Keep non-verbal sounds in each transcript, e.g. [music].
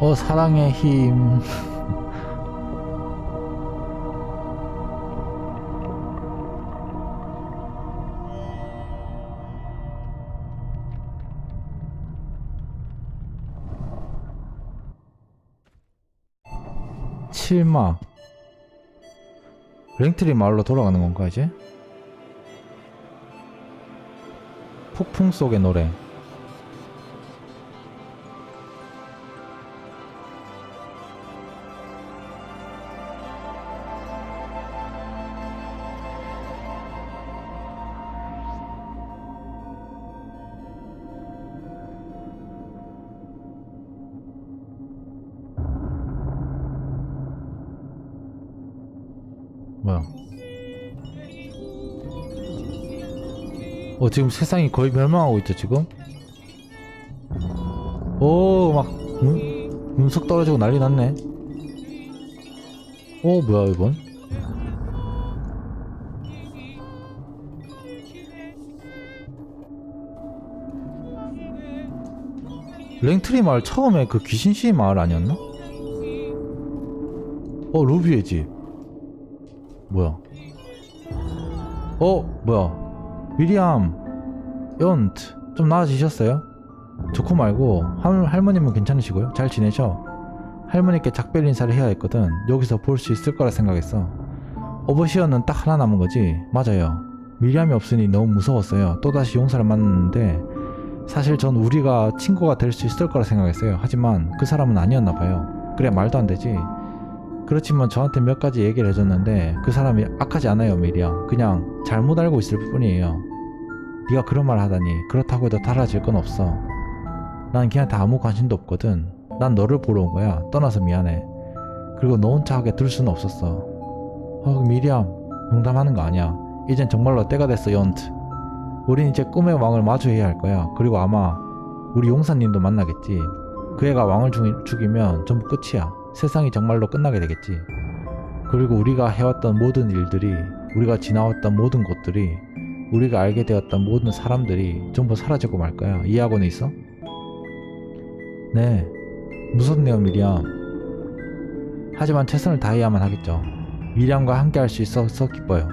어 사랑의 힘. [laughs] 칠마. 랭트리 마을로 돌아가는 건가 이제? 폭풍 속의 노래 어 지금 세상이 거의 멸망하고 있죠 지금? 오막 운석 떨어지고 난리 났네. 오 뭐야 이건? 랭트리 마을 처음에 그 귀신씨 마을 아니었나? 어 루비의 집 뭐야? 어 뭐야? 위리암 연트 좀 나아지셨어요? 좋고 말고 할, 할머님은 괜찮으시고요? 잘 지내셔? 할머니께 작별 인사를 해야 했거든. 여기서 볼 수 있을 거라 생각했어. 오버시어는 딱 하나 남은 거지? 맞아요. 미리암이 없으니 너무 무서웠어요. 또다시 용사를 만났는데 사실 전 우리가 친구가 될 수 있을 거라 생각했어요. 하지만 그 사람은 아니었나 봐요. 그래 말도 안 되지. 그렇지만 저한테 몇 가지 얘기를 해줬는데 그 사람이 악하지 않아요 미리야 그냥 잘못 알고 있을 뿐이에요 네가 그런 말 하다니 그렇다고 해도 달라질 건 없어. 난 걔한테 아무 관심도 없거든. 난 너를 보러 온 거야. 떠나서 미안해. 그리고 너 혼자 하게 둘 수는 없었어. 어 미리암 농담하는 거 아니야. 이젠 정말로 때가 됐어 연트. 우린 이제 꿈의 왕을 마주해야 할 거야. 그리고 아마 우리 용사님도 만나겠지. 그 애가 왕을 죽이, 죽이면 전부 끝이야. 세상이 정말로 끝나게 되겠지. 그리고 우리가 해왔던 모든 일들이, 우리가 지나왔던 모든 곳들이, 우리가 알게 되었던 모든 사람들이 전부 사라지고 말 거야. 이해하고는 있어? 네. 무섭네요, 미리암. 하지만 최선을 다해야만 하겠죠. 미리암과 함께 할 수 있어서 기뻐요.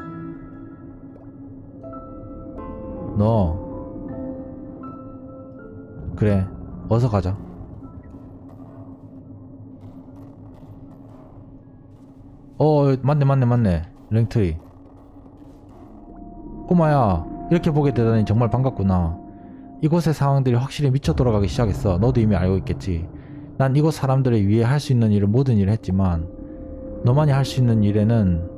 너. 그래. 어서 가자. 어 맞네 맞네 맞네 랭트리 꼬마야 이렇게 보게 되다니 정말 반갑구나. 이곳의 상황들이 확실히 미쳐 돌아가기 시작했어. 너도 이미 알고 있겠지. 난 이곳 사람들을 위해 할 수 있는 일을 모든 일을 했지만 너만이 할 수 있는 일에는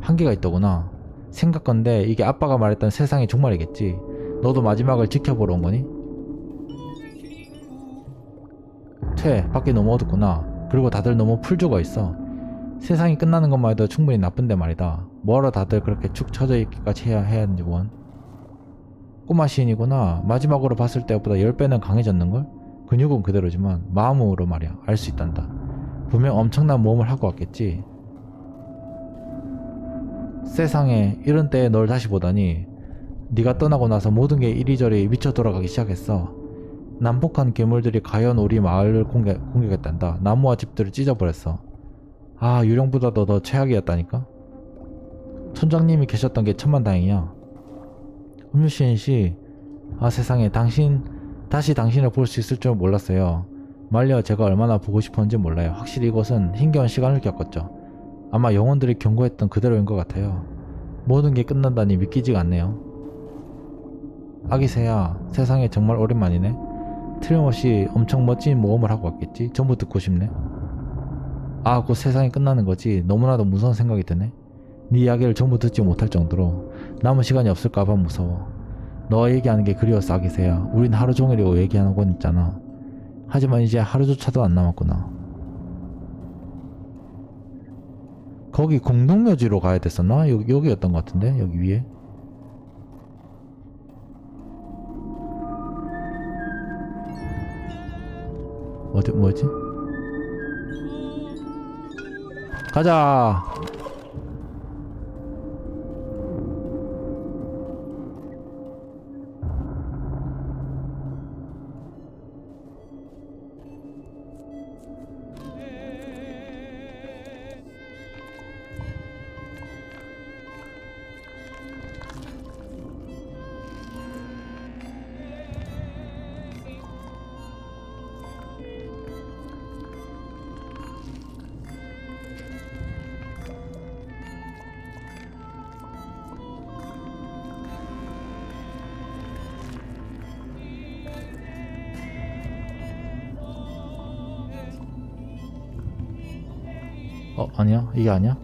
한계가 있더구나. 생각건데 이게 아빠가 말했던 세상이 정말이겠지. 너도 마지막을 지켜보러 온 거니? 퇴 밖에 너무 어둡구나. 그리고 다들 너무 풀 죽어 있어. 세상이 끝나는 것만 해도 충분히 나쁜데 말이다. 뭐하러 다들 그렇게 축 처져 있기까지 해야 하는지 원. 꼬마 시인이구나. 마지막으로 봤을 때보다 10배는 강해졌는걸? 근육은 그대로지만 마음으로 말이야. 알 수 있단다. 분명 엄청난 모험을 하고 왔겠지. 세상에 이런 때에 널 다시 보다니 네가 떠나고 나서 모든 게 이리저리 미쳐 돌아가기 시작했어. 난폭한 괴물들이 과연 우리 마을을 공격, 공격했단다. 나무와 집들을 찢어버렸어. 아 유령보다도 더 최악이었다니까 촌장님이 계셨던 게 천만다행이야 음유시인씨 아 세상에 당신 다시 당신을 볼 수 있을 줄 몰랐어요. 말려 제가 얼마나 보고 싶었는지 몰라요. 확실히 이곳은 힘겨운 시간을 겪었죠. 아마 영혼들이 경고했던 그대로인 것 같아요. 모든 게 끝난다니 믿기지가 않네요. 아기새야 세상에 정말 오랜만이네. 틀림없이 엄청 멋진 모험을 하고 왔겠지? 전부 듣고 싶네. 아, 곧 세상이 끝나는 거지. 너무나도 무서운 생각이 드네. 네 이야기를 전부 듣지 못할 정도로 남은 시간이 없을까봐 무서워. 너 얘기하는 게 그리워서 아기새야. 우린 하루 종일이고 얘기하는 건 있잖아. 하지만 이제 하루조차도 안 남았구나. 거기 공동묘지로 가야 됐었나? 여기, 여기였던 것 같은데? 여기 위에? 어디, 뭐지? 가자. 아니야? 이게 아니야?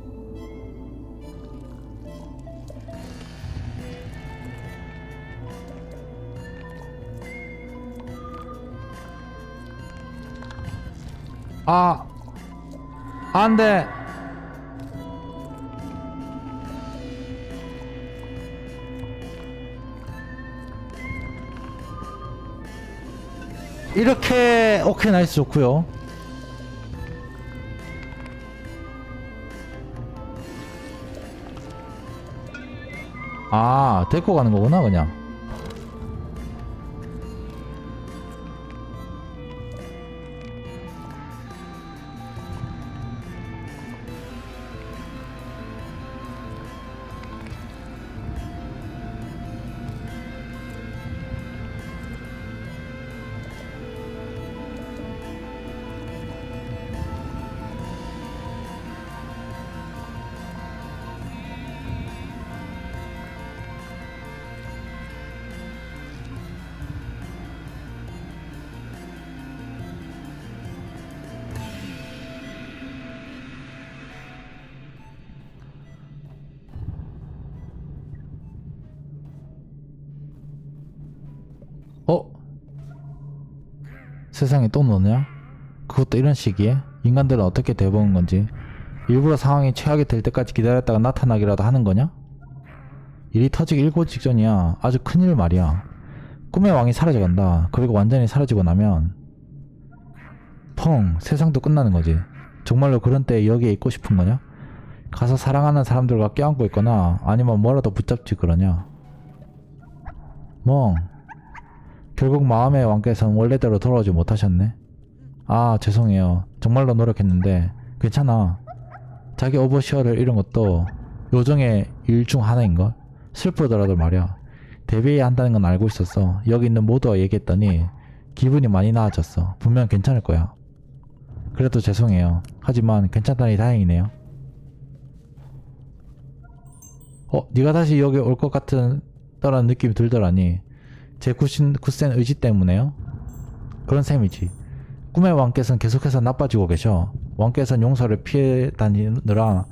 아 안돼. 이렇게 오케이 나이스 좋고요 아 데리고 가는 거구나 그냥 세상에 또 너냐? 그것도 이런 시기에? 인간들은 어떻게 돼보는 건지 일부러 상황이 최악이 될 때까지 기다렸다가 나타나기라도 하는 거냐? 일이 터지기 일고 직전이야 아주 큰일 말이야 꿈의 왕이 사라져간다 그리고 완전히 사라지고 나면 펑 세상도 끝나는 거지 정말로 그런 때에 여기에 있고 싶은 거냐? 가서 사랑하는 사람들과 껴안고 있거나 아니면 뭐라도 붙잡지 그러냐 멍 결국 마음의 왕께서는 원래대로 돌아오지 못하셨네. 아, 죄송해요. 정말로 노력했는데 괜찮아. 자기 오버시어를 잃은 것도 요정의 일 중 하나인걸? 슬프더라도 말이야. 데뷔해야 한다는 건 알고 있었어. 여기 있는 모두와 얘기했더니 기분이 많이 나아졌어. 분명 괜찮을 거야. 그래도 죄송해요. 하지만 괜찮다니 다행이네요. 어, 네가 다시 여기 올 것 같은 떠라는 느낌이 들더라니. 제 굳신, 굳센 의지 때문에요? 그런 셈이지. 꿈의 왕께서는 계속해서 나빠지고 계셔. 왕께서는 용서를 피해 다니느라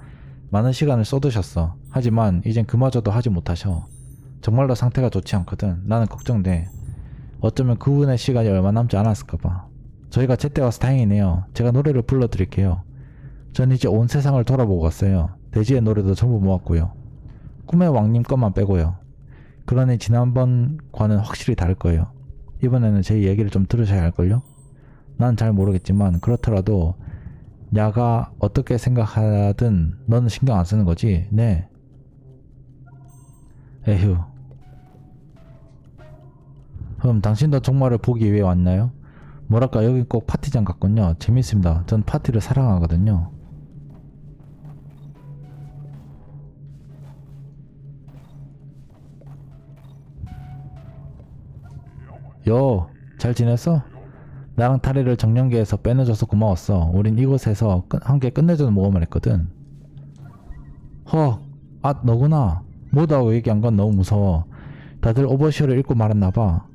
많은 시간을 쏟으셨어. 하지만 이젠 그마저도 하지 못하셔. 정말로 상태가 좋지 않거든. 나는 걱정돼. 어쩌면 그분의 시간이 얼마 남지 않았을까봐. 저희가 제때 와서 다행이네요. 제가 노래를 불러드릴게요. 전 이제 온 세상을 돌아보고 갔어요. 대지의 노래도 전부 모았고요. 꿈의 왕님 것만 빼고요. 그러니 지난번과는 확실히 다를 거예요. 이번에는 제 얘기를 좀 들으셔야 할걸요? 난 잘 모르겠지만 그렇더라도 야가 어떻게 생각하든 너는 신경 안 쓰는 거지? 네. 에휴. 그럼 당신도 종말을 보기 위해 왔나요? 뭐랄까 여기 꼭 파티장 같군요. 재밌습니다. 전 파티를 사랑하거든요. 요, 잘 지냈어? 나랑 타리를 정령계에서 빼내줘서 고마웠어. 우린 이곳에서 끝- 함께 끝내주는 모험을 했거든. 허, 아, 너구나. 뭐다고 얘기한 건 너무 무서워. 다들 오버시어를 읽고 말았나봐.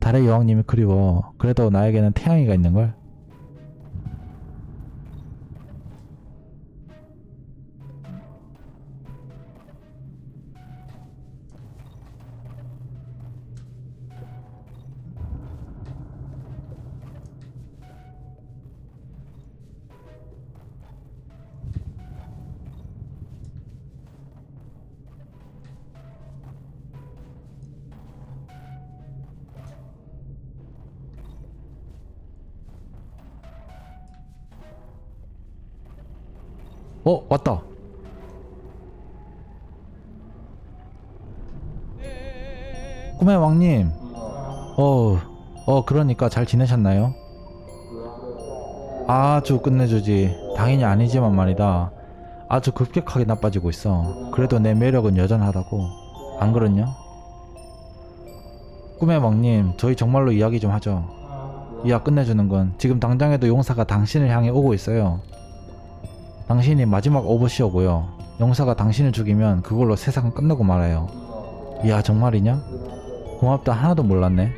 달의 여왕님이 그리워. 그래도 나에게는 태양이가 있는걸? 어, 왔다. 꿈의 왕님. 어, 어, 그러니까 잘 지내셨나요? 아주 끝내주지. 당연히 아니지만 말이다. 아주 급격하게 나빠지고 있어. 그래도 내 매력은 여전하다고. 안 그렇냐? 꿈의 왕님, 저희 정말로 이야기 좀 하죠. 이야 끝내주는 건 지금 당장에도 용사가 당신을 향해 오고 있어요. 당신이 마지막 오버시어고요. 용사가 당신을 죽이면 그걸로 세상은 끝나고 말아요. 이야 정말이냐? 고맙다 하나도 몰랐네.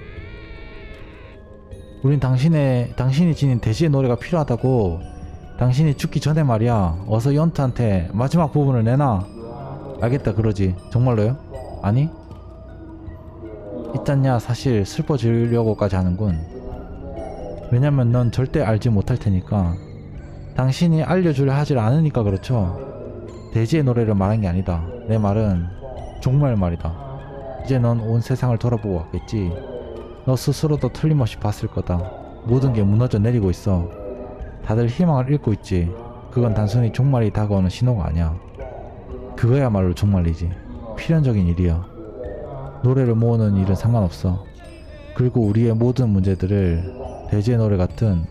우린 당신의 당신이 지닌 대지의 노래가 필요하다고 당신이 죽기 전에 말이야 어서 연트한테 마지막 부분을 내놔 알겠다 그러지 정말로요? 아니? 있잖냐 사실 슬퍼지려고까지 하는군 왜냐면 넌 절대 알지 못할 테니까 당신이 알려주려 하질 않으니까 그렇죠. 돼지의 노래를 말한 게 아니다. 내 말은 정말 말이다. 이제 넌 온 세상을 돌아보고 왔겠지. 너 스스로도 틀림없이 봤을 거다. 모든 게 무너져 내리고 있어. 다들 희망을 잃고 있지. 그건 단순히 종말이 다가오는 신호가 아니야. 그거야말로 종말이지. 필연적인 일이야. 노래를 모으는 일은 상관없어. 그리고 우리의 모든 문제들을 대지의 노래 같은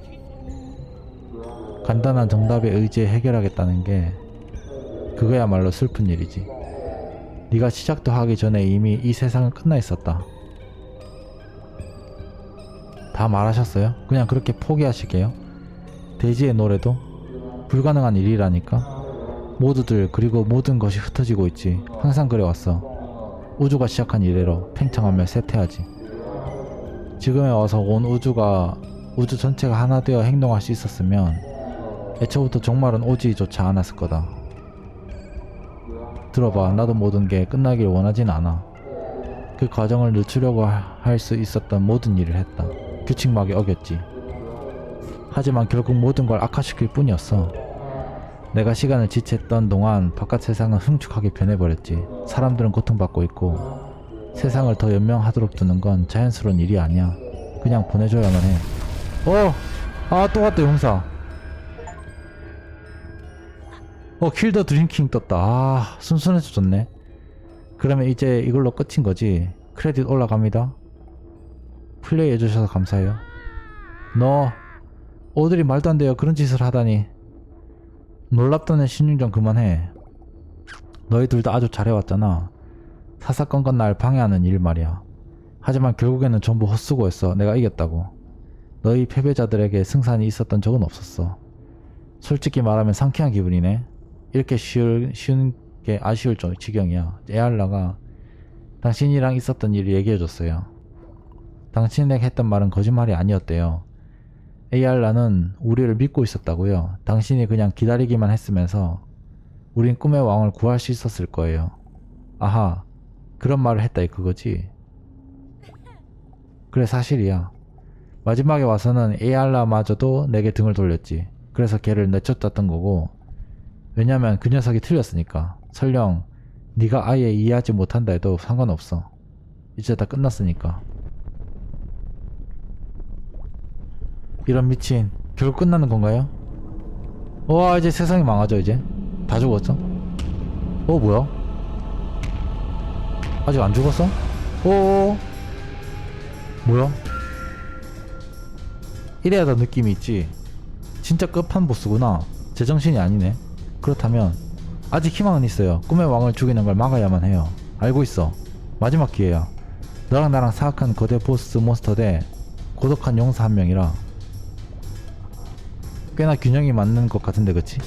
간단한 정답에 의지해 해결하겠다는 게 그거야말로 슬픈 일이지. 네가 시작도 하기 전에 이미 이 세상은 끝나 있었다. 다 말하셨어요? 그냥 그렇게 포기하실게요. 대지의 노래도 불가능한 일이라니까. 모두들 그리고 모든 것이 흩어지고 있지. 항상 그래왔어. 우주가 시작한 이래로 팽창하며 쇠퇴하지. 지금에 와서 온 우주가 우주 전체가 하나 되어 행동할 수 있었으면 애초부터 종말은 오지조차 않았을 거다 들어봐 나도 모든 게 끝나길 원하진 않아 그 과정을 늦추려고 할 수 있었던 모든 일을 했다 규칙막에 어겼지 하지만 결국 모든 걸 악화시킬 뿐이었어 내가 시간을 지체했던 동안 바깥 세상은 흉측하게 변해버렸지. 사람들은 고통받고 있고 세상을 더 연명하도록 두는 건 자연스러운 일이 아니야. 그냥 보내줘야만 해. 어! 아, 또 왔다, 용사. 어, 킬더 드림킹 떴다. 아, 순순해져졌네. 그러면 이제 이걸로 끝인 거지. 크레딧 올라갑니다. 플레이 해주셔서 감사해요. 너, 오들이 말도 안 돼요. 그런 짓을 하다니. 놀랍던 애좀 그만해. 너희 둘 다 아주 잘해왔잖아. 사사건건 날 방해하는 일 말이야. 하지만 결국에는 전부 헛수고였어. 내가 이겼다고. 너희 패배자들에게 승산이 있었던 적은 없었어. 솔직히 말하면 상쾌한 기분이네. 이렇게 쉬울, 쉬운 게 아쉬울 정 지경이야. 에알라가 당신이랑 있었던 일을 얘기해줬어요. 당신에게 했던 말은 거짓말이 아니었대요. 에이알라는 우리를 믿고 있었다고요. 당신이 그냥 기다리기만 했으면서 우린 꿈의 왕을 구할 수 있었을 거예요. 아하, 그런 말을 했다 이 그거지. 그래 사실이야. 마지막에 와서는 에이알라마저도 내게 등을 돌렸지. 그래서 걔를 내쫓았던 거고. 왜냐면 그 녀석이 틀렸으니까. 설령 네가 아예 이해하지 못한다 해도 상관없어. 이제 다 끝났으니까. 이런 미친 결국 끝나는 건가요? 와 이제 세상이 망하죠 이제 다 죽었어? 어 뭐야? 아직 안 죽었어? 어 뭐야? 이래야 더 느낌이 있지 진짜 끝판 보스구나 제정신이 아니네 그렇다면 아직 희망은 있어요. 꿈의 왕을 죽이는 걸 막아야만 해요. 알고 있어. 마지막 기회야. 너랑 나랑 사악한 거대 보스 몬스터 대 고독한 용사 한 명이라 꽤나 균형이 맞는 것 같은데 그치?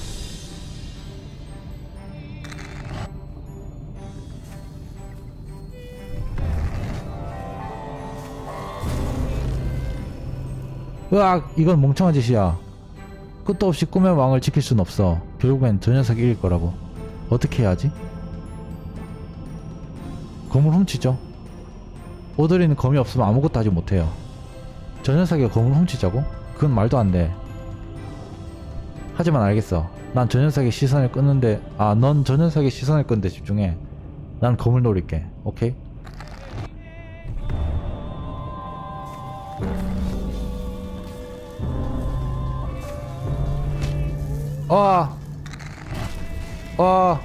으악 이건 멍청한 짓이야. 끝도 없이 꿈의 왕을 지킬 순 없어 결국엔 저 녀석이 이길 거라고 어떻게 해야지? 검을 훔치죠 오드리는 검이 없으면 아무것도 하지 못해요 저 녀석이 검을 훔치자고? 그건 말도 안돼 하지만 알겠어. 난 저 녀석의 시선을 끄는데, 아, 넌 저 녀석의 시선을 끄는데 집중해. 난 검을 노릴게. 오케이? 아! 아!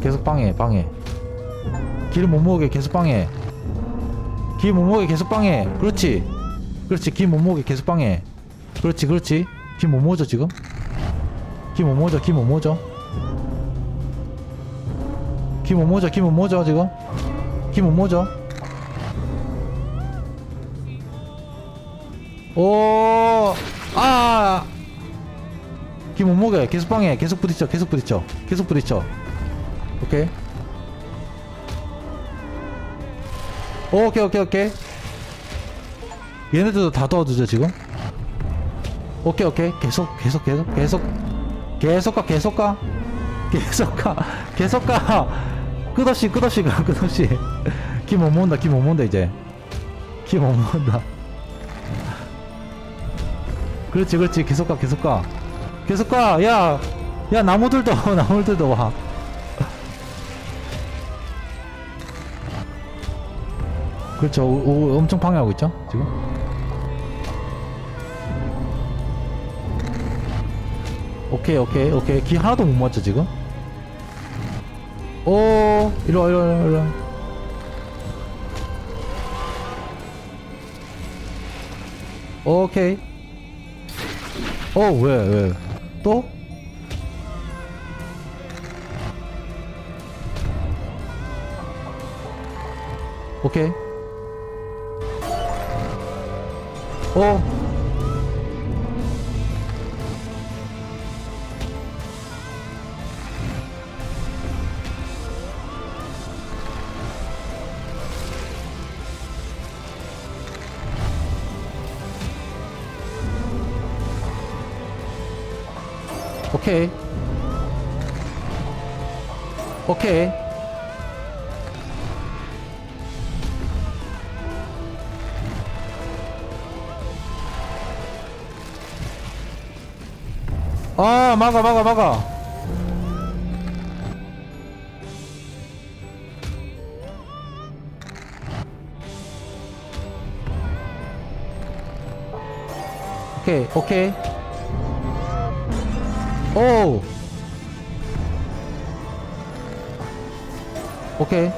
계속 방해, 방해. 길 못 모으게 계속 방해. 길 못 모으게 계속 방해. 그렇지. 그렇지. 길 못 모으게 계속 방해. 그렇지, 그렇지. 길 못 모으죠, 지금? 길 못 모으죠, 길 못 모으죠. 길 못 모으죠, 길 못 모으죠, 지금? 길 못 모으죠. 오, 아! 길못 모으게. 계속 방해. 계속 부딪혀, 계속 부딪혀. 계속 부딪혀. 오케이. 오케이 오케이 오케이 얘네들도 다 도와주죠 지금 오케이 오케이 계속 계속 계속 계속 계속 가 계속 가 계속 가 계속 가 끝없이 끝없이 가 끝없이 [laughs] 기못 모은다 기못 모은다 이제 기못 모은다 그렇지 그렇지. 계속 가 계속 가. 계속 가야야 나무들도 [laughs] 나무들도 와. 그렇죠. 오, 오, 엄청 방해하고 있죠 지금? 오케이 오케이 오케이. 기 하나도 못 맞죠 지금? 오 이리와 이리와 이리와. 오케이 어 왜 왜? 또? 오케이. 어 오케이. 오케이. 아 막아 막아 막아. 오케이 오케이 오 오케이